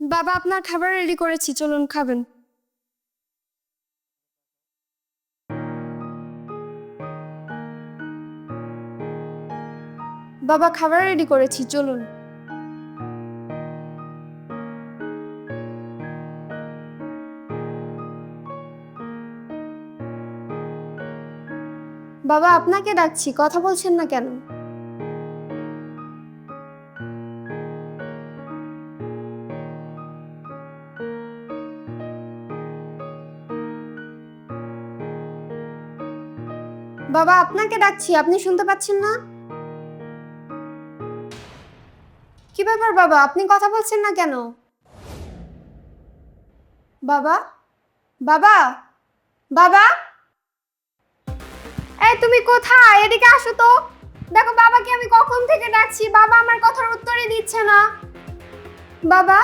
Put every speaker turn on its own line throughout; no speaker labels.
বাবা, আপনার খাবার রেডি করেছি, চলুন খাবেন। বাবা, খাবার রেডি করেছি, চলুন। বাবা, আপনাকে ডাকছি, কথা বলছেন না কেন? বাবা, আপনাকে ডাকছি, আপনি শুনতে পাচ্ছেন না? কি ব্যাপার বাবা, আপনি কথা বলছেন না কেন? বাবা? বাবা? বাবা? এই তুমি কোথায়? এদিকে আসো তো। দেখো, বাবাকে আমি কখন থেকে ডাকছি? বাবা আমার কথার উত্তরই দিচ্ছে না। বাবা?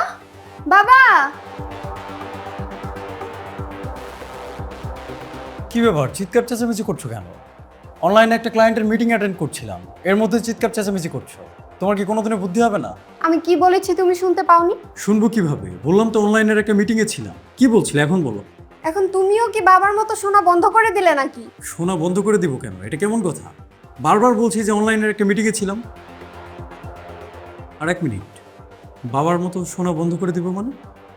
বাবা?
কি ব্যাপার? চিৎকার চেঁচামেচি করছ কেন? অনলাইনে একটা ক্লায়েন্টের মিটিং অ্যাটেন্ড করছিলাম। এর মধ্যে চিৎকার চেঁচামেচি করছ। তোমার কি কোনোদিনও বুদ্ধি হবে না?
আমি কি বলেছি তুমি শুনতে পাওনি?
শুনব কীভাবে? বললাম তো অনলাইনের একটা মিটিংয়ে ছিলাম। কি বলছিলে? এখন বলো।
এখন তুমিও কি বাবার মতো শোনা বন্ধ করে দিলে নাকি?
শোনা বন্ধ করে দিব কেন? এটা কেমন কথা? বারবার বলছি যে অনলাইনের একটা মিটিংয়ে ছিলাম। আর এক মিনিট। বাবার মতো শোনা বন্ধ করে দিব মানে?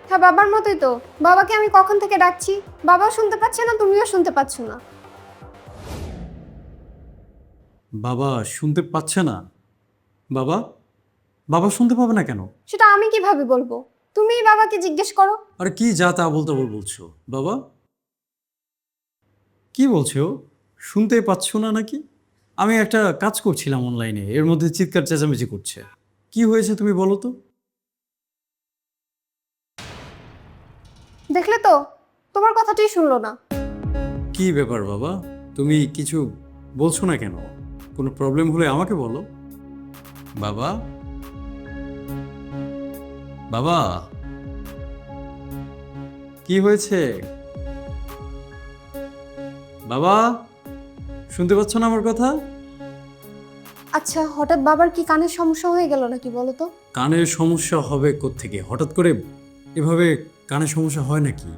হ্যাঁ বাবার মতোই তো। বাবাকে আমি কখন থেকে ডাকছি? বাবাও শুনতে পাচ্ছে না তুমিও শুনতে পাচ্ছ না।
বাবা শুনতে পাচ্ছে না। বাবা? বাবা শুনতে পাবে না কেন?
সেটা আমি কীভাবে বলব? তুমি বাবাকে জিজ্ঞেস করো।
আরে কি যা তা বলতে বল বলছো? বাবা? কি বলছো শুনতে পাচ্ছ না নাকি? আমি একটা কাজ করছিলাম অনলাইনে এর মধ্যে চিৎকার চেঁচামেচি করছে। কি হয়েছে তুমি বলো তো?
দেখলে তো তোমার কথাটাই শুনলো না।
কি ব্যাপার বাবা? তুমি কিছু বলছো না কেন? কোনো প্রবলেম হলে আমাকে বলো। বাবা? বাবা? কি হয়েছে? বাবা? শুনতে পাচ্ছ না আমার কথা?
আচ্ছা হঠাৎ বাবার কি কানের সমস্যা হয়ে গেল নাকি বলো তো?
কানের সমস্যা হবে থেকে হঠাৎ করে এভাবে কানের সমস্যা হয় নাকি?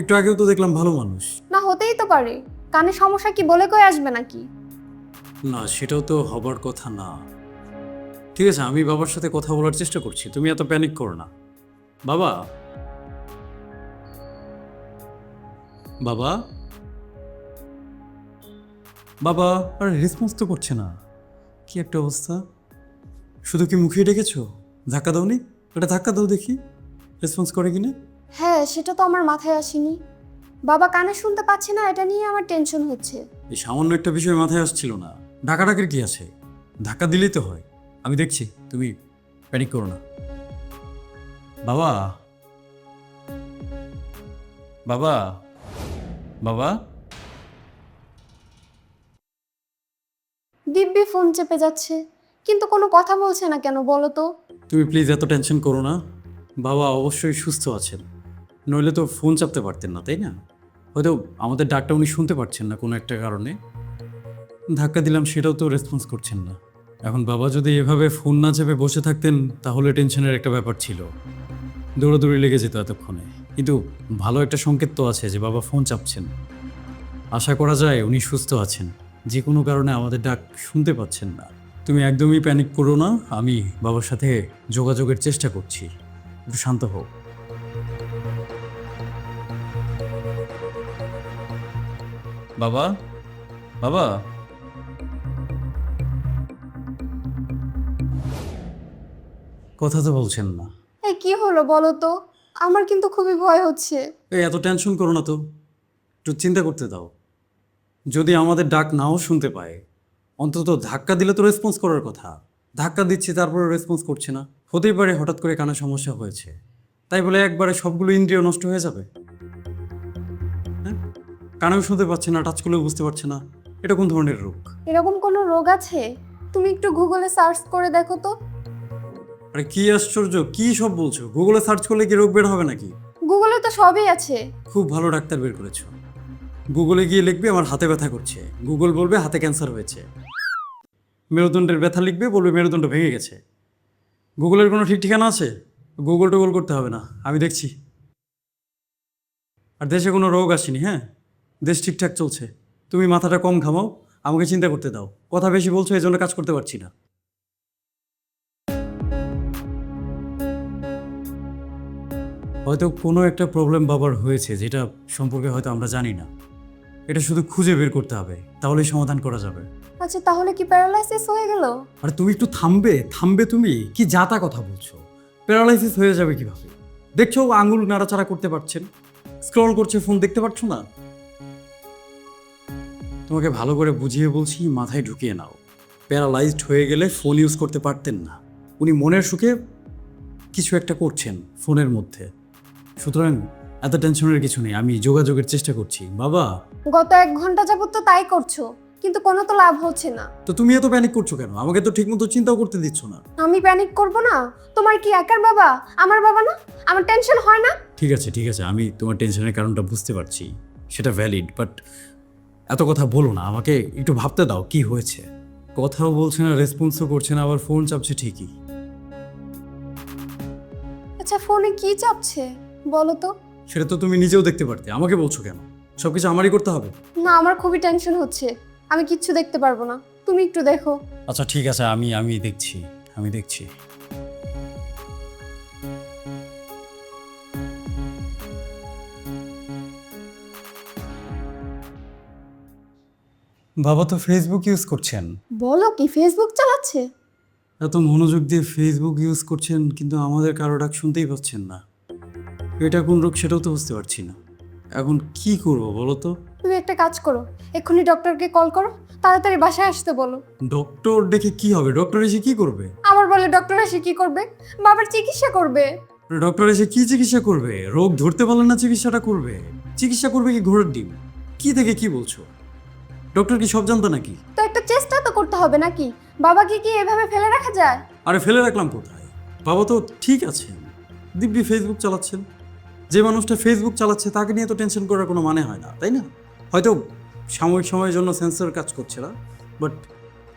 একটু আগেও তো দেখলাম ভালো মানুষ।
না হতেই তো পারে। কানের সমস্যা কি বলে কয়ে আসবে নাকি?
না সেটাও তো হবার কথা না। ঠিক আছে আমি বাবার সাথে কথা বলার চেষ্টা করছি তুমি এত প্যানিক করো না। বাবা। বাবা। বাবা আর রেসপন্স তো করছে না। কি একটা অবস্থা। শুধু কি মুখে ডেকেছো? ধাক্কা দাওনি? এটা ধাক্কা দাও দেখি। রেসপন্স করে কিনা?
হ্যাঁ সেটা তো আমার মাথায় আসেনি। বাবা কানে শুনতে পাচ্ছে না এটা নিয়ে আমার টেনশন হচ্ছে।
এই সামান্য একটা বিষয় মাথায় আসছিল না। ঢাকাঢাকির কি আছে? ধাক্কা দিলেই তো হয়। আমি দেখছি তুমি প্যানিক করো না। বাবা। বাবা। বাবা।
দিব্যি ফোন চেপে যাচ্ছে কিন্তু কোনো কথা বলছে না কেন বলো তো?
তুমি প্লিজ এত টেনশন করো না। বাবা অবশ্যই সুস্থ আছেন। নইলে তো ফোন চাপতে পারতেন না তাই না? হয়তো আমাদের ডাকটা উনি শুনতে পারছেন না কোনো একটা কারণে। ধাক্কা দিলাম, সেটাও তো রেসপন্স করছেন না। এখন বাবা যদি এভাবে ফোন না চেপে বসে থাকতেন, তাহলে টেনশনের একটা ব্যাপার ছিল। দৌড়াদৌড়ি লেগে যেত এতক্ষণে। কিন্তু ভালো একটা সংকেত তো আছে যে বাবা ফোন চাপছেন। আশা করা যায় উনি সুস্থ আছেন। যে কোনো কারণে আমাদের ডাক শুনতে পাচ্ছেন না। তুমি একদমই প্যানিক করো না, আমি বাবার সাথে যোগাযোগের চেষ্টা করছি। একটু শান্ত হও। বাবা? বাবা? কথা তো বলছেন না।
এই কি হলো বলো তো? আমার কিন্তু খুবই ভয় হচ্ছে।
এই এত টেনশন করো না তো। একটু চিন্তা করতে দাও। যদি আমাদের ডাক নাও শুনতে পায় অন্তত ধাক্কা দিলে তো রেসপন্স করার কথা। ধাক্কা দিচ্ছি তারপরে রেসপন্স করছে না। হতেই পারে হঠাৎ করে কানে সমস্যা হয়েছে। তাই বলে একবারে সবগুলো ইন্দ্রিয় নষ্ট হয়ে যাবে? হ্যাঁ? কানেও শুনতে পাচ্ছে না টাচ করলেও বুঝতে পারছে না। এটা কোন ধরনের রোগ?
এরকম কোনো রোগ আছে? তুমি একটু গুগলে সার্চ করে দেখো তো।
আরে কি আশ্চর্য? কি সব বলছো? গুগলে সার্চ করলে কি রোগ বের হবে নাকি?
গুগলে তো সবই আছে।
খুব ভালো ডাক্তার বের করেছ। গুগলে গিয়ে লিখবে আমার হাতে ব্যথা করছে। গুগল বলবে হাতে ক্যান্সার হয়েছে। মেরুদণ্ডের ব্যথা লিখবে বলবে মেরুদণ্ড ভেঙে গেছে। গুগলের কোনো ঠিক ঠিকানা আছে? গুগল টুগল করতে হবে না আমি দেখছি। আর দেশে কোনো রোগ আসেনি হ্যাঁ? দেশ ঠিকঠাক চলছে। তুমি মাথাটা কম ঘামাও আমাকে চিন্তা করতে দাও। কথা বেশি বলছো এই জন্য কাজ করতে পারছি না। হয়তো কোনো একটা প্রবলেম বাবার হয়েছে যেটা সম্পর্কে হয়তো আমরা জানি না। এটা শুধু খুঁজে বের করতে হবে তাহলেই সমাধান করা যাবে।
আচ্ছা তাহলে কি প্যারালাইসিস হয়ে গেল?
আর তুমি একটু থামবে থামবে তুমি? কি যাতা কথা বলছো? প্যারালাইসিস হয়ে যাবে কীভাবে? দেখছ আঙুল নাড়াচাড়া করতে পারছেন? স্ক্রল করছে ফোন দেখতে পাচ্ছ না? তোমাকে ভালো করে বুঝিয়ে বলছি মাথায় ঢুকিয়ে নাও। প্যারালাইজড হয়ে গেলে ফোন ইউজ করতে পারতেন না। উনি মনের সুখে কিছু একটা করছেন ফোনের মধ্যে। সুতরাং এত টেনশনের কিছু নেই আমি যোগাযোগের চেষ্টা করছি। বাবা!
গত এক ঘণ্টা যাবত তো তাই করছ কিন্তু কোনো তো লাভ হচ্ছে না।
তো তুমি এত প্যানিক করছ কেন? আমাকে তো ঠিকমতো চিন্তাও করতে দিচ্ছ না।
আমি প্যানিক করব না? তোমার কি একার বাবা? আমার বাবা না? আমার টেনশন হয় না?
ঠিক আছে ঠিক আছে আমি তোমার টেনশনের কারণটা বুঝতে পারছি। সেটা ভ্যালিড বাট এত কথা বলো না আমাকে একটু ভাবতে দাও কি হয়েছে। কথাও বলছে না রেসপন্সও করছে না আবার ফোন চাপছে ঠিকই।
আচ্ছা ফোনে কি চাপছে? বলো তো।
সেটা তো তুমি নিজেও দেখতে পারতে। আমাকে বলছো কেন? সব কিছু আমারই করতে হবে?
না আমার খুবই টেনশন হচ্ছে। আমি কিচ্ছু দেখতে পারব না। তুমি একটু দেখো।
আচ্ছা ঠিক আছে আমি আমি দেখছি আমি দেখছি। বাবা তো ফেসবুক ইউজ করছেন।
বলো কি ফেসবুক চালাচ্ছে?
এত মনোযোগ দিয়ে ফেসবুক ইউজ করছেন কিন্তু আমাদের কারও ডাক শুনতেই পাচ্ছেন না। এটা কোন রোগ সেটাও তো বুঝতে পারছি না। এখন কি করব বলো তো?
তুমি একটা কাজ করো এক্ষুনি ডক্টরকে কল করো তাড়াতাড়ি বাসায় আসতে বলো।
ডক্টর দেখে কি হবে? ডক্টর এসে কি করবে?
আমার বলে ডক্টর এসে কি করবে? বাবার চিকিৎসা করবে।
ডক্টর এসে কি চিকিৎসা করবে? রোগ ধরতে পারলে না চিকিৎসাটা করবে? চিকিৎসা করবে কি ঘোড়ার ডিম? কি থেকে কি বলছো? ডক্টর কি সব জানতো নাকি?
তো একটা চেষ্টা তো করতে হবে নাকি? বাবাকে কি এভাবে ফেলে রাখা যায়?
আরে ফেলে রাখলাম কোথায়? বাবা তো ঠিক আছে দিব্যি ফেসবুক চালাচ্ছেন। যে মানুষটা ফেসবুক চালাচ্ছে তাকে নিয়ে তো টেনশন করার কোনো মানে হয় না তাই না? হয়তো সাময়িক সময়ের জন্য সেন্সর কাজ করছে না বাট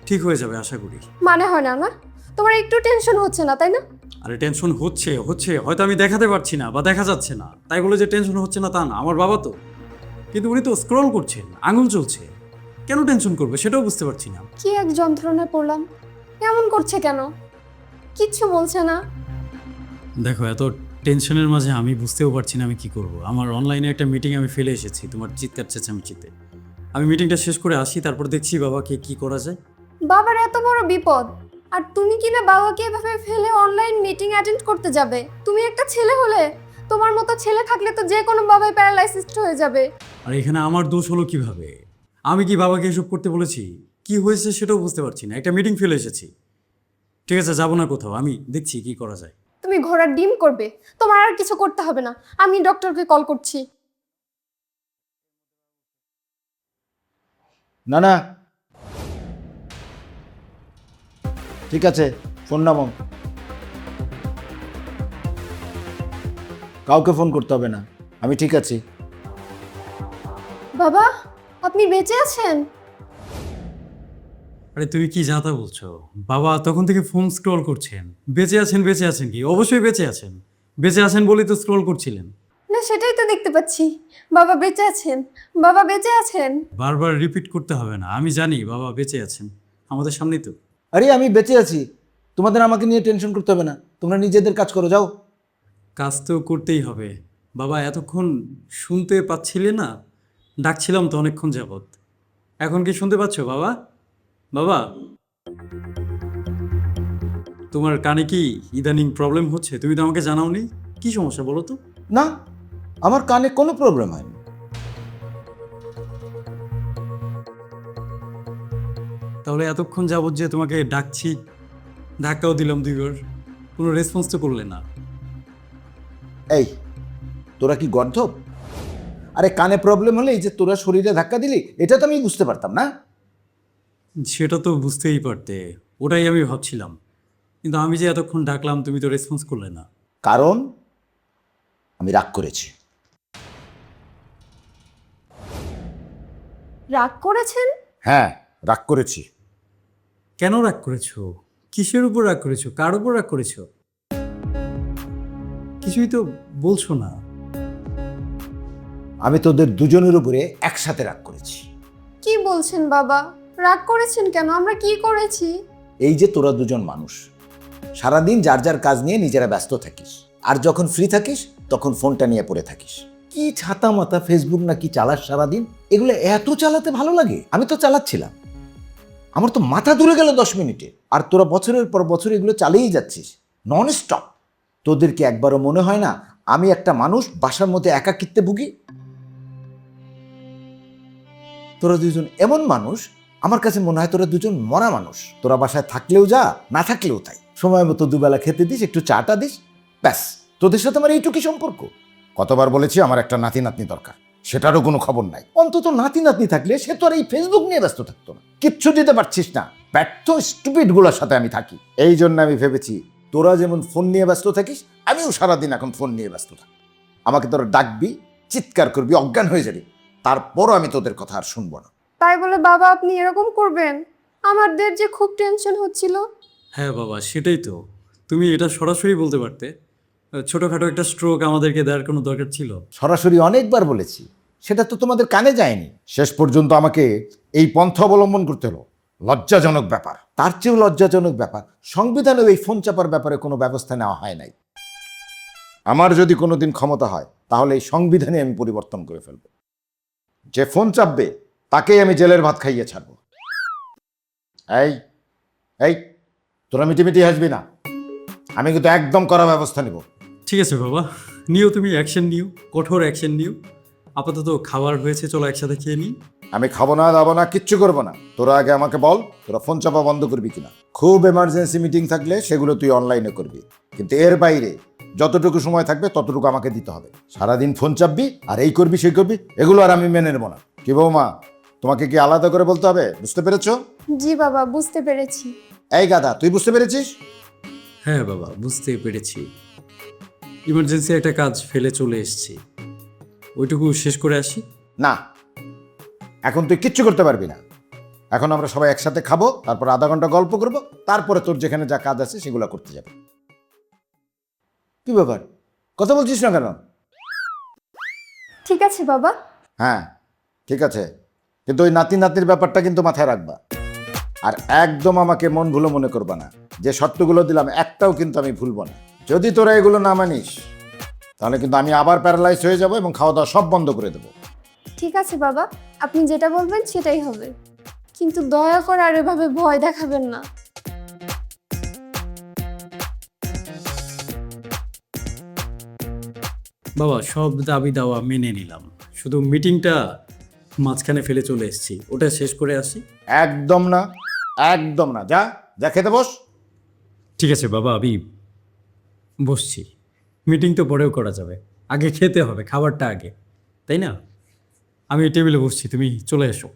ঠিক হয়ে যাবে আশা করি।
মানে হয় না না? তোমার একটু টেনশন হচ্ছে না তাই না?
আরে টেনশন হচ্ছে হচ্ছে হয়তো আমি দেখাতে পারছি না বা দেখা যাচ্ছে না তাই বলে যে টেনশন হচ্ছে না তা না আমার বাবা তো। কিন্তু উনি তো স্ক্রল করছেন আঙুল চলছে কেন টেনশন করবে সেটাও বুঝতে পারছি না।
কি এক যন্ত্রণায় পড়লাম এমন করছে কেন? কিচ্ছু বলছে না।
দেখো এত টেনশনের মাঝে আমি বুঝতেও পারছি না আমি কি করব। আমার অনলাইনে একটা মিটিং আমি ফেলে এসেছি তোমার চিৎকার চেঁচামেচিতে। আমি মিটিংটা শেষ করে আসি তারপর দেখছি বাবাকে কি করা যায়।
বাবার এত বড় বিপদ আর তুমি কি না বাবাকে এভাবে ফেলে অনলাইন মিটিং অ্যাটেন্ড করতে যাবে? তুমি একটা ছেলে হলে তোমার মতো ছেলে থাকলে তো যে কোনো বাবাই প্যারালাইসিসড হয়ে যাবে।
আর এখানে আমার দোষ হলো কীভাবে? আমি কি বাবাকে এসব করতে বলেছি? কি হয়েছে সেটাও বুঝতে পারছি না। একটা মিটিং ফেলে এসেছি। ঠিক আছে যাব না কোথাও আমি দেখছি কি করা যায়।
তুমি ঘোড়ার ডিম করবে তোমার আর কিছু করতে হবে না। আমি ডক্টরকে কল করছি।
না না ঠিক আছে ফোন নামাও কাউকে ফোন করতে হবে না। আমি ঠিক আছি।
বাবা আপনি বেঁচে আছেন?
আরে তুমি কি যাতা বলছো? বাবা তখন থেকে ফোন স্ক্রল করছেন। বেঁচে আছেন বেঁচে আছেন কি? অবশ্যই বেঁচে আছেন। বেঁচে আছেন বলেই তো স্ক্রল করছিলেন।
না সেটাই তো দেখতে পাচ্ছি। বাবা বেঁচে আছেন। বাবা বেঁচে আছেন।
বারবার রিপিট করতে হবে না। আমি জানি বাবা বেঁচে আছেন। আমাদের সামনেই তো।
আরে আমি বেঁচে আছি। তোমাদের আমাকে নিয়ে টেনশন করতে হবে না। তোমরা নিজেদের কাজ করো যাও।
কাজ তো করতেই হবে। বাবা এতক্ষণ শুনতে পাচ্ছিলে না? ডাকছিলাম তো অনেকক্ষণ যাবত এখন কি শুনতে পাচ্ছ বাবা? বাবা। তোমার কানে কি ইদানিং প্রবলেম হচ্ছে? তুমি তো আমাকে জানাওনি। কি সমস্যা বলো তো?
না আমার কানে কোনো প্রবলেম হয়নি।
তাহলে এতক্ষণ যাবত যে তোমাকে ডাকছি ধাক্কাও দিলাম দুইবার। কোনো রেসপন্স তো করলে না।
এই তোরা কি গর্ধব? আরে কানে প্রবলেম হলে এই যে তোরা শরীরে ধাক্কা দিলি এটা তো আমি বুঝতে পারতাম না।
সেটা তো বুঝতেই পারতে। ওটাই আমি ভাবছিলাম। কিন্তু আমি যে এতক্ষণ ডাকলাম তুমি তো রেসপন্স করলে না।
কারণ আমি রাগ করেছি।
রাগ করেছেন?
হ্যাঁ রাগ করেছি।
কেন রাগ করেছ? কিসের উপর রাগ করেছ? কার উপর রাগ করেছ? কিছুই তো বলছো না।
আমি তোদের দুজনের উপরে একসাথে রাগ করেছি।
কি বলছেন বাবা? রাগ করেছেন কেন? আমরা কি করেছি?
এই যে তোরা দুজন মানুষ, সারাদিন যার যার কাজ নিয়ে নিজেরা ব্যস্ত থাকিস। আর যখন ফ্রি থাকিস, তখন ফোনটা নিয়ে পড়ে থাকিস। কি ছাতা মাতা ফেসবুক না কি চালাস সারাদিন? এগুলো এত চালাতে ভালো লাগে? আমি তো চালাচ্ছিলাম। আমার তো মাথা দূরে গেল দশ মিনিটে। আর তোরা বছরের পর বছর এগুলো চালিয়েই যাচ্ছিস। নন স্টপ তোদের কি একবারও মনে হয় না, আমি একটা মানুষ, বাসার মধ্যে একাকিত্বে ভুগি? তোরা দুজন এমন মানুষ আমার কাছে মনে হয় তোরা দুজন মরা মানুষ। তোরা বাসায় থাকলেও যা, না থাকলেও তাই। সময় মতো দুবেলা খেতে দিস, একটু চাটা দিস, ব্যাস। তোদের সাথে আমার এইটুকুই সম্পর্ক। কতবার বলেছি, আমার একটা নাতি নাতনি দরকার। সেটারও কোনো খবর নাই। অন্তত নাতি নাতনি থাকলে সে তো আর এই ফেসবুক নিয়ে ব্যস্ত থাকতো না। কিচ্ছু দিতে পারছিস না। ব্যর্থ স্টুপিডগুলোর সাথে আমি থাকি। এই জন্য আমি ভেবেছি, তোরা যেমন ফোন নিয়ে ব্যস্ত থাকিস, আমিও সারাদিন এখন ফোন নিয়ে ব্যস্ত থাকি। আমাকে তোরা ডাকবি, চিৎকার করবি, অজ্ঞান হয়ে যাবি। তারপরও আমি তোদের কথা আর শুনব না।
তাই বলে বাবা আপনি এরকম করবেন? আমাদের যে খুব টেনশন হচ্ছিল।
হ্যাঁ বাবা সেটাই তো। তুমি এটা সরাসরি বলতে পারতে। ছোটোখাটো একটা স্ট্রোক আমাদেরকে দেওয়ার কোনো দরকার ছিল?
সরাসরি অনেকবার বলেছি। সেটা তো তোমাদের কানে যায়নি। শেষ পর্যন্ত আমাকে এই পন্থা অবলম্বন করতে হলো। লজ্জাজনক ব্যাপার। তার চেয়েও লজ্জাজনক ব্যাপার সংবিধানেও এই ফোন চাপার ব্যাপারে কোনো ব্যবস্থা নেওয়া হয় নাই। আমার যদি কোনোদিন ক্ষমতা হয় তাহলে এই সংবিধানে আমি পরিবর্তন করে ফেলব। যে ফোন চাপবে তাকেই আমি জেলের ভাত খাইয়ে ছাড়ব। এই এই তোরা মিটি মিটিমিটি হাসবি না। আমি কিন্তু একদম করা ব্যবস্থা নেব।
ঠিক আছে বাবা নিও তুমি অ্যাকশন নিও কঠোর অ্যাকশন নিও। আপাতত খাবার হয়েছে চলো একসাথে খেয়ে নিই।
আমি খাব না দাবো না কিচ্ছু করব না। তোরা আগে আমাকে বল তোরা ফোন চাপা বন্ধ করবি কিনা। খুব এমার্জেন্সি মিটিং থাকলে সেগুলো তুই অনলাইনে করবি। কিন্তু এর বাইরে যতটুকু সময় থাকবে ততটুকু আমাকে দিতে হবে। সারাদিন ফোন চাপবি আর এই করবি সেই করবি এগুলো আর আমি মেনে নেব না। কি বৌমা? তোমাকে কি আলাদা করে বলতে হবে? বুঝতে পেরেছ?
জি বাবা বুঝতে পেরেছি।
এই গাদা তুই বুঝতে পেরেছিস?
হ্যাঁ বাবা বুঝতে পেরেছি। ইমার্জেন্সি একটা কাজ ফেলে চলে এসেছি। ওইটুকু শেষ করে আসি?
না। এখন তুই কিচ্ছু করতে পারবি না। এখন আমরা সবাই একসাথে খাব তারপর আধা ঘণ্টা গল্প করব তারপরে তোর যেখানে যা কাজ আছে সেগুলো করতে যাবে। কি ব্যাপার? কথা বলছিস না কেন?
ঠিক আছে বাবা।
হ্যাঁ ঠিক আছে। কিন্তু ওই নাতি নাতির ব্যাপারটা কিন্তু মাথায় রাখবা। আর একদম আমাকে মন ভুলো মনে করবা না। যে শর্তগুলো দিলাম একটাও কিন্তু আমি ভুলবো না। যদি তোরা এগুলো না মানিস তাহলে কিন্তু আমি আবার প্যারালাইজ হয়ে যাব এবং খাওয়া দাওয়া সব বন্ধ করে দেবো।
ঠিক আছে বাবা আপনি যেটা বলবেন সেটাই হবে। কিন্তু দয়া করে আর এভাবে ভয় দেখাবেন না।
বাবা সব দাবি দাওয়া মেনে নিলাম। শুধু মিটিংটা মাঝখানে ফেলে চলে এসেছি। ওটা শেষ করে আসি?
একদম না একদম না। যা যা খেতে বস।
ঠিক আছে বাবা আমি বসছি। মিটিং তো পরেও করা যাবে। আগে খেতে হবে খাবারটা আগে। তাই না? আমি টেবিলে বসছি তুমি চলে এসো।